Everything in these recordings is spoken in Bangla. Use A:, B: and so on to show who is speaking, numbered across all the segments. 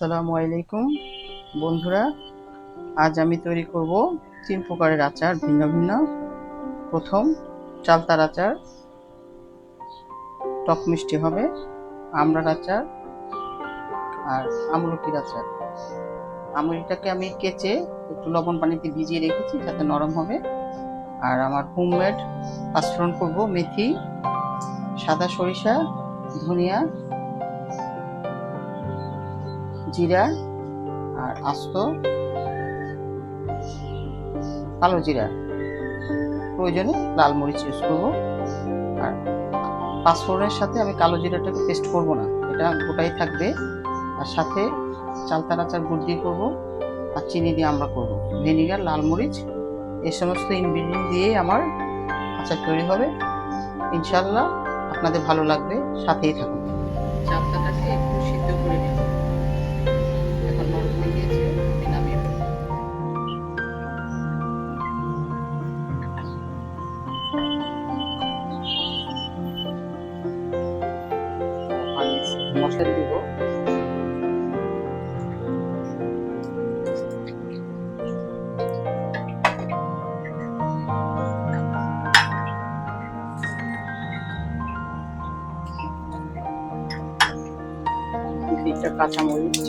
A: আসসালামু আলাইকুম। বন্ধুরা, আজ আমি তৈরি করব তিন প্রকারের আচার, ভিন্ন ভিন্ন। প্রথম, চালতার আচার। টক মিষ্টি হবে, আমড়ার আচার আর আমলকির আচার। আমলকিটাকে আমি কেচে একটু লবণ পানিতে ভিজিয়ে রেখেছি, যাতে নরম হবে। আর আমার হোমমেড পাঁচফোড়ন করব মেথি, সাদা সরিষা, ধনিয়া জিরা আর আস্ত কালো জিরা। প্রয়োজনে লাল মরিচ ইউজ করব। আর পাঁচফোড়নের সাথে আমি কালো জিরাটাকে পেস্ট করব না। এটা গোটাই থাকবে। আর সাথে চালতার আচার গুড় দিয়ে করব। আর চিনি দিয়ে আমরা করব। ভিনিগার, লাল মরিচ এই সমস্ত ইনগ্রিডিয়েন্ট দিয়েই আমার আচার তৈরি হবে। ইনশাল্লাহ আপনাদের ভালো লাগবে। সাথেই থাকুন। মশলা দিব দুইটা কাঁচামরিচ।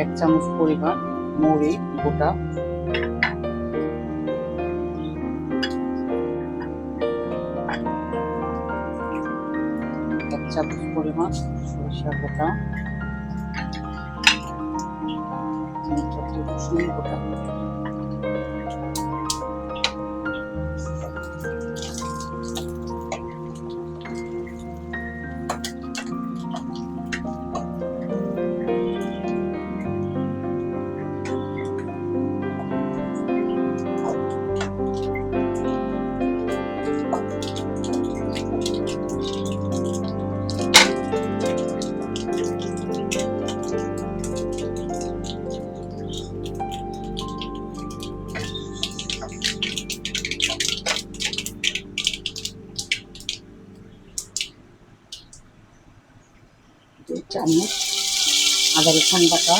A: এক চামচ পরিমাণ। মৌরি গোটা। এক চামচ পরিমাণ সরিষা গোটা। চারটে রসুন গোটা। চামচ আদা রসুন বাটা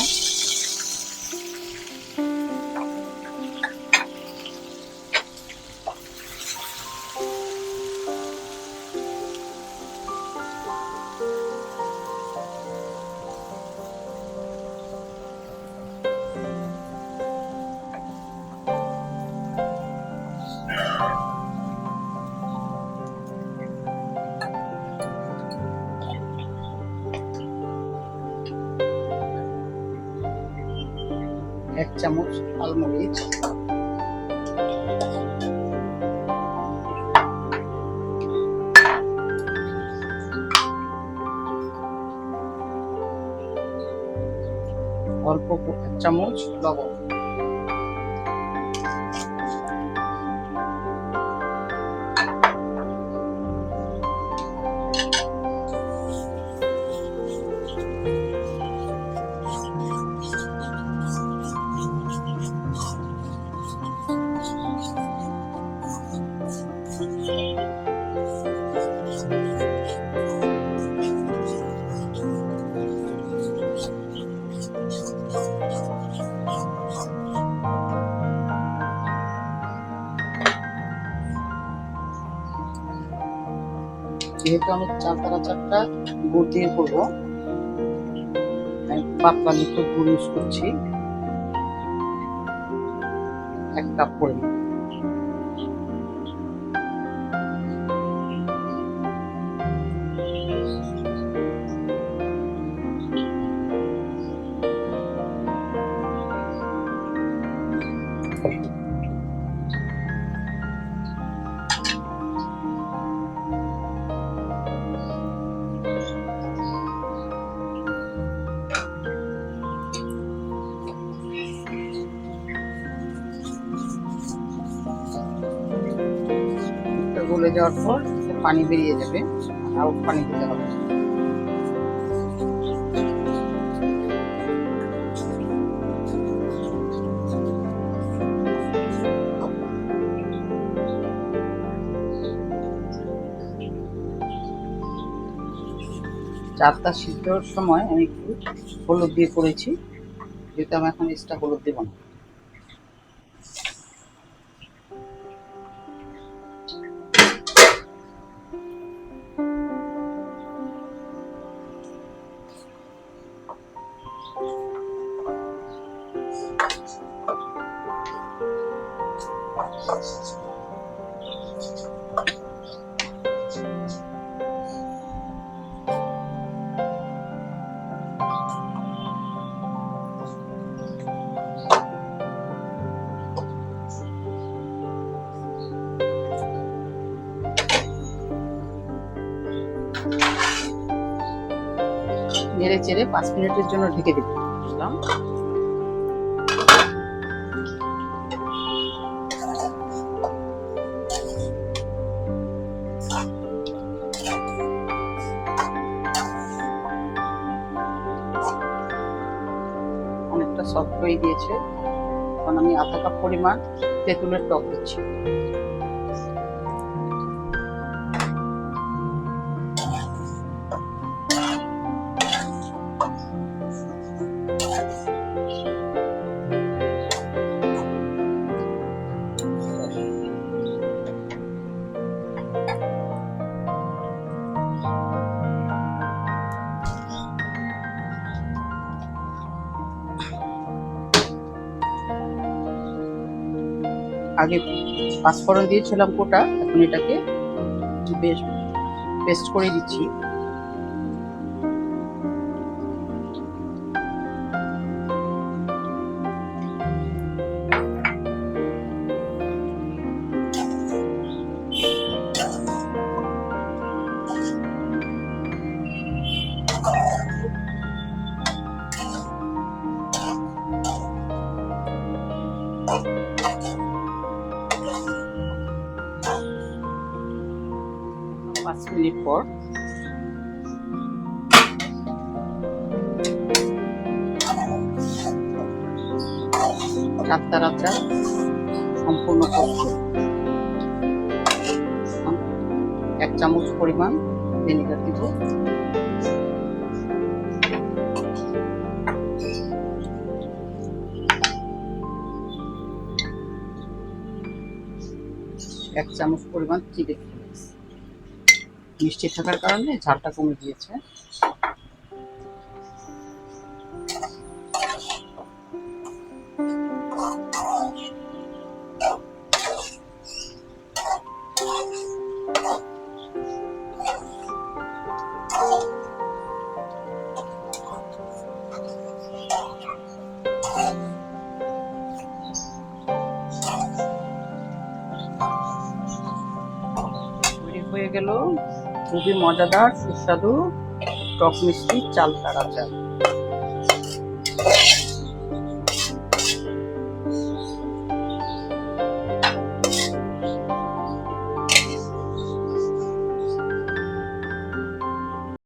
A: চামচ আলমরিচ অল্প এক চামচ লবণ। যেহেতু আমি চালতারা চারটা গুড় দিয়ে করব, আমি পাতলা লিখে গুড় ইউজ করছি। এক কাপ করে যাওয়ার পর পানি বেরিয়ে যাবে আউট পানি দিতে হবে। চারটা সিদ্ধ সময় আমি একটু হলুদ দিয়ে করেছি, যেহেতু আমি এখন এক্সট্রা হলুদ দেবো না। নেড়ে চেড়ে পাঁচ মিনিটের জন্য ঢেকে দেবো হয়ে গিয়েছে এখন আমি আধা কাপ পরিমাণ তেঁতুলের টক দিচ্ছি। আগে পাঁচফোড়ন দিয়েছিলাম কোটা এখন এটাকে বেশ পেস্ট করে দিচ্ছি। পাঁচ মিনিট পর। চারটা রাত্রা সম্পূর্ণ এক চামচ পরিমাণ ভিনেগার দিব। এক চামচ পরিমাণ চিড়ে মিষ্টি থাকার কারণে ঝালটা কমে গিয়েছে। হয়ে গেল। খুবই মজাদার সুস্বাদু টক মিষ্টি চাল তারা আচার